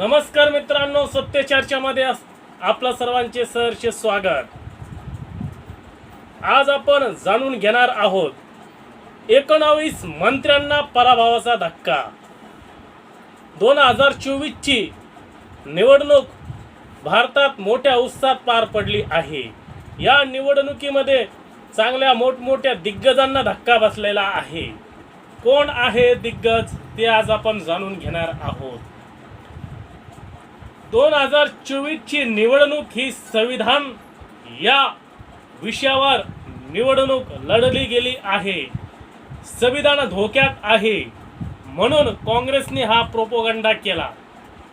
नमस्कार मित्रांनो सत्य चर्चामध्ये आपलं सर्वांचे सहर्ष स्वागत. आज आपण जाणून घेणार आहोत एकोणावीस मंत्र्यांना पराभवाचा धक्का. दोन हजार चोवीसची निवडणूक भारतात मोठ्या उत्साहात पार पडली आहे. या निवडणुकीमध्ये चांगल्या मोठमोठ्या दिग्गजांना धक्का बसलेला आहे. कोण आहे दिग्गज ते आज आपण जाणून घेणार आहोत. दोन हजार चोवीसची निवडणूक ही संविधान या विषयावर निवडणूक लढली गेली आहे. संविधान धोक्यात आहे. म्हणून काँग्रेसने हा प्रोपोगंडा केला.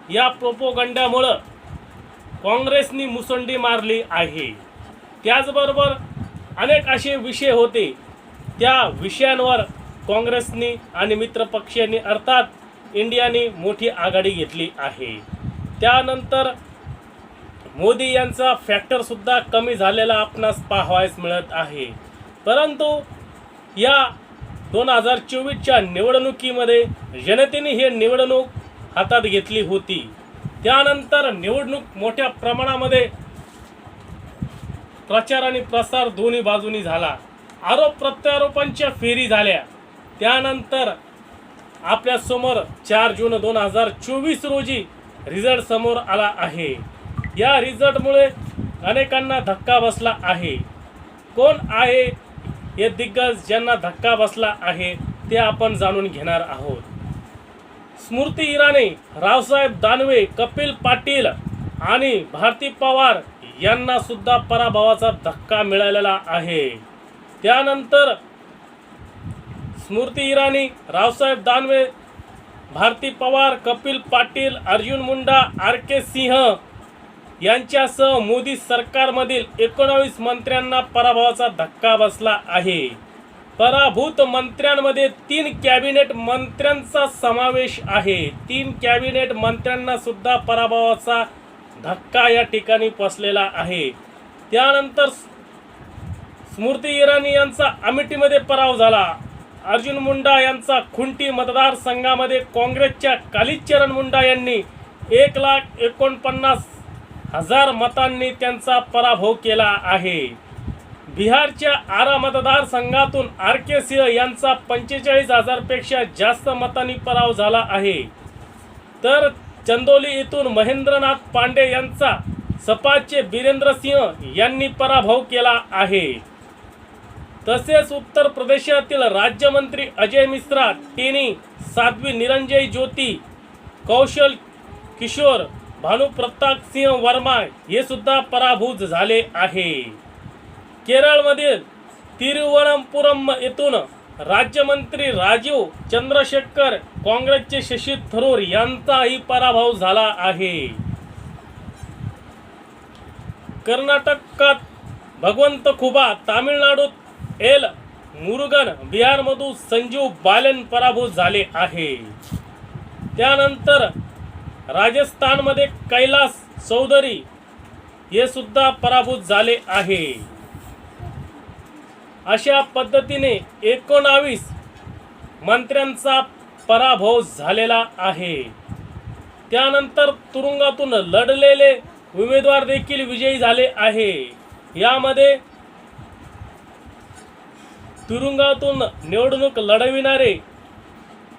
या प्रोपोगंड्यामुळं काँग्रेसनी मुसंडी मारली आहे. त्याचबरोबर अनेक असे विषय होते. त्या विषयांवर काँग्रेसनी आणि मित्रपक्षांनी अर्थात इंडियाने मोठी आघाडी घेतली आहे. त्यानंतर मोदी यांचा फॅक्टरसुद्धा कमी झालेला आपणास पाहावयास मिळत आहे. परंतु या दोन हजार चोवीसच्या निवडणुकीमध्ये जनतेने ही निवडणूक हातात घेतली होती. त्यानंतर निवडणूक मोठ्या प्रमाणामध्ये प्रचार आणि प्रसार दोन्ही बाजूनी झाला. आरोप प्रत्यारोपांच्या फेरी झाल्या. त्यानंतर आपल्यासमोर चार जून दोन हजार चोवीस रोजी रिझल्ट समोर आला आहे. या रिझल्टमुळे अनेकांना धक्का बसला आहे. कोण आहे हे दिग्गज ज्यांना धक्का बसला आहे ते आपण जाणून घेणार आहोत. स्मृती इराणी रावसाहेब दानवे कपिल पाटील आणि भारती पवार यांना सुद्धा पराभवाचा धक्का मिळालेला आहे. त्यानंतर स्मृती इराणी रावसाहेब दानवे भारती पवार कपिल पाटील अर्जुन मुंडा आर के सिंह यांच्यासह मोदी सरकारमधील एकोणावीस मंत्र्यांना पराभवाचा धक्का बसला आहे. पराभूत मंत्र्यांमध्ये तीन कॅबिनेट मंत्र्यांचा समावेश आहे. तीन कॅबिनेट मंत्र्यांना सुद्धा पराभवाचा धक्का या ठिकाणी बसलेला आहे. त्यानंतर स्मृती इराणी यांचा अमिटीमध्ये पराभव झाला. अर्जुन मुंडा यांचा खुंटी मतदारसंघामध्ये काँग्रेसच्या कालीचरण मुंडा यांनी एक लाख एकोणपन्नास हजार मतांनी त्यांचा पराभव केला आहे. बिहारच्या आरा मतदारसंघातून आर के सिंह यांचा पंचेचाळीस हजारपेक्षा जास्त मतांनी पराभव झाला आहे. तर चंदोली येथून महेंद्रनाथ पांडे यांचा सपाचे बिरेंद्र सिंह यांनी पराभव केला आहे. तसेच उत्तर प्रदेशातील राज्यमंत्री अजय मिश्रा टेनी साध्वी निरंजय ज्योती कौशल किशोर भानुप्रताप सिंह वर्मा हे सुद्धा पराभूत झाले आहे. केरळमधील तिरुवनंतपुरम येथून राज्यमंत्री राजीव चंद्रशेखर काँग्रेसचे शशी थरूर यांचाही पराभव झाला आहे. कर्नाटकात भगवंत खुबा तामिळनाडूत एल मुरुगन बिहारमधून संजीव बालन पराभूत झाले आहे. त्यानंतर राजस्थानमध्ये कैलास चौधरी हे सुद्धा पराभूत झाले आहे. अशा पद्धतीने एकोणावीस मंत्र्यांचा पराभव झालेला आहे. त्यानंतर तुरुंगातून लढलेले उमेदवार देखील विजयी झाले आहे. यामध्ये तुरुंगातून निवडणूक लढविणारे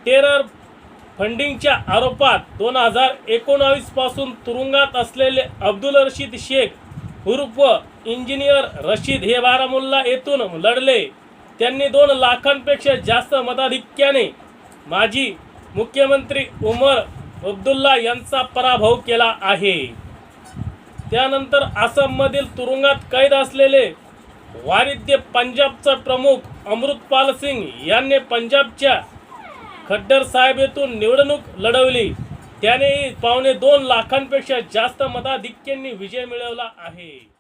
टेरर फंडिंगच्या आरोपात दोन हजार एकोणावीसपासून तुरुंगात असलेले अब्दुल रशीद शेख उर्फ इंजिनियर रशीद हे बारामुल्ला येथून लढले. त्यांनी दोन लाखांपेक्षा जास्त मताधिक्याने माजी मुख्यमंत्री उमर अब्दुल्ला यांचा पराभव केला आहे. त्यानंतर आसाममधील तुरुंगात कैद असलेले वारिद्य पंजाबचा प्रमुख अमृतपाल सिंग यांनी पंजाबच्या खड्डर साहेब येथून निवडणूक लढवली. त्यानेही पावणे दोन लाखांपेक्षा जास्त मताधिक्यांनी विजय मिळवला आहे.